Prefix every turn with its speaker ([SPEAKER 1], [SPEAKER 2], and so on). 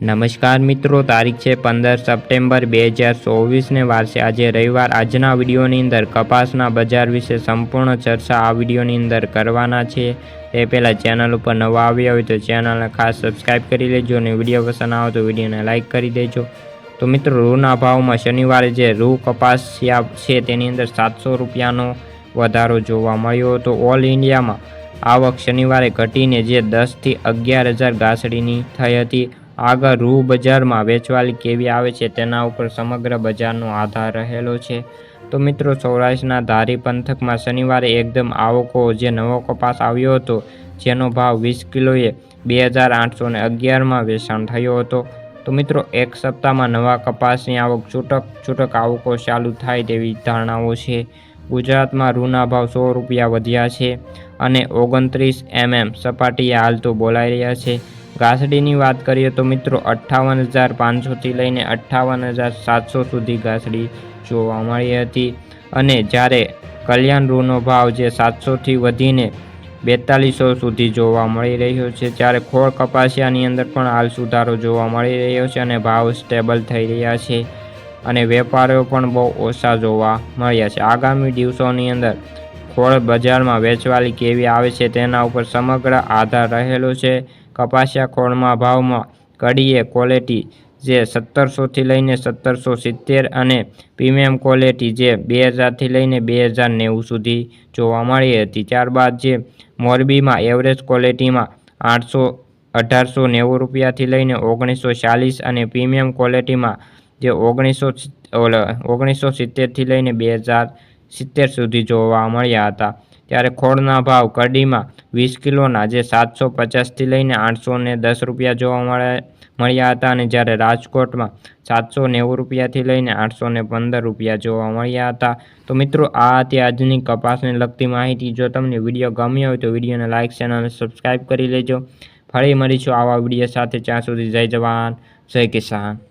[SPEAKER 1] નમસ્કાર મિત્રો, તારીખ છે પંદર સપ્ટેમ્બર બે હજાર ચોવીસને વારસે આજે રવિવાર. આજના વિડીયોની અંદર કપાસના બજાર વિશે સંપૂર્ણ ચર્ચા આ વિડીયોની અંદર કરવાના છે. તે પહેલાં ચેનલ ઉપર નવા આવ્યા હોય તો ચેનલને ખાસ સબસ્ક્રાઈબ કરી લેજો અને વીડિયો પસંદ આવે તો વિડીયોને લાઇક કરી દેજો. તો મિત્રો, રૂના ભાવમાં શનિવારે જે રૂ કપાસ છે તેની અંદર સાતસો રૂપિયાનો વધારો જોવા મળ્યો હતો. ઓલ ઇન્ડિયામાં આવક શનિવારે ઘટીને જે દસથી અગિયાર હજાર ગાસડીની થઈ હતી. આગળ રૂ બજારમાં વેચવાલી કેવી આવે છે તેના ઉપર સમગ્ર બજારનો આધાર રહેલો છે. તો મિત્રો, સૌરાષ્ટ્રના ધારી પંથકમાં શનિવારે એકદમ આવકો જે નવો કપાસ આવ્યો હતો, જેનો ભાવ વીસ કિલોએ બે હજાર આઠસો ને અગિયારમાં વેચાણ થયો હતો. તો મિત્રો, એક સપ્તાહમાં નવા કપાસની આવક છૂટક છૂટક આવકો ચાલુ થાય તેવી ધારણાઓ છે. ગુજરાતમાં રૂના ભાવ સો રૂપિયા વધ્યા છે અને ઓગણત્રીસ એમએમ સપાટીએ હાલ તો બોલાઈ રહ્યા છે. ઘાસડીની વાત કરીએ તો મિત્રો અઠ્ઠાવન હજાર પાંચસોથી લઈને અઠ્ઠાવન હજાર સાતસો સુધી ઘાસડી જોવા મળી હતી. અને જ્યારે કલ્યાણ રૂનો ભાવ જે સાતસોથી વધીને બેતાલીસો સુધી જોવા મળી રહ્યો છે જ્યારે ખોળ કપાસિયાની અંદર પણ હાલ સુધારો જોવા મળી રહ્યો છે અને ભાવ સ્ટેબલ થઈ રહ્યા છે. અને વેપારીઓ પણ બહુ ઓછા જોવા મળ્યા છે. આગામી દિવસોની અંદર ખોળ બજારમાં વેચવાલી કેવી આવે છે તેના ઉપર સમગ્ર આધાર રહેલો છે. કપાસિયા ખોળમાં ભાવમાં કડીએ ક્વોલિટી જે સત્તરસોથી લઈને સત્તરસો સિત્તેર અને પ્રીમિયમ ક્વોલિટી જે બે હજારથી લઈને બે હજાર નેવું સુધી જોવા મળી હતી. ત્યારબાદ જે મોરબીમાં એવરેજ ક્વોલિટીમાં આઠસો, અઢારસો નેવું રૂપિયાથી લઈને ઓગણીસો ચાલીસ અને પ્રીમિયમ ક્વોલિટીમાં જે ઓગણીસો ઓગણીસો સિત્તેરથી લઈને બે હજાર સિત્તેર સુધી જોવા મળ્યા હતા. ત્યારે ખોળના ભાવ કડીમાં વીસ કિલોના જે સાતસો પચાસથી લઈને આઠસો ને દસ રૂપિયા જોવા મળે, મળ્યા હતા અને જ્યારે રાજકોટમાં સાતસો નેવું રૂપિયાથી લઈને આઠસો ને પંદર રૂપિયા જોવા મળ્યા હતા. તો મિત્રો, આ હતી આજની કપાસને લગતી માહિતી. જો તમને વીડિયો ગમ્યો હોય તો વિડીયોને લાઇક ચેનલ સબસ્ક્રાઈબ કરી લેજો. ફરી મળીશું આવા વીડિયો સાથે. ત્યાં સુધી જય જવાન, જય કિસાન.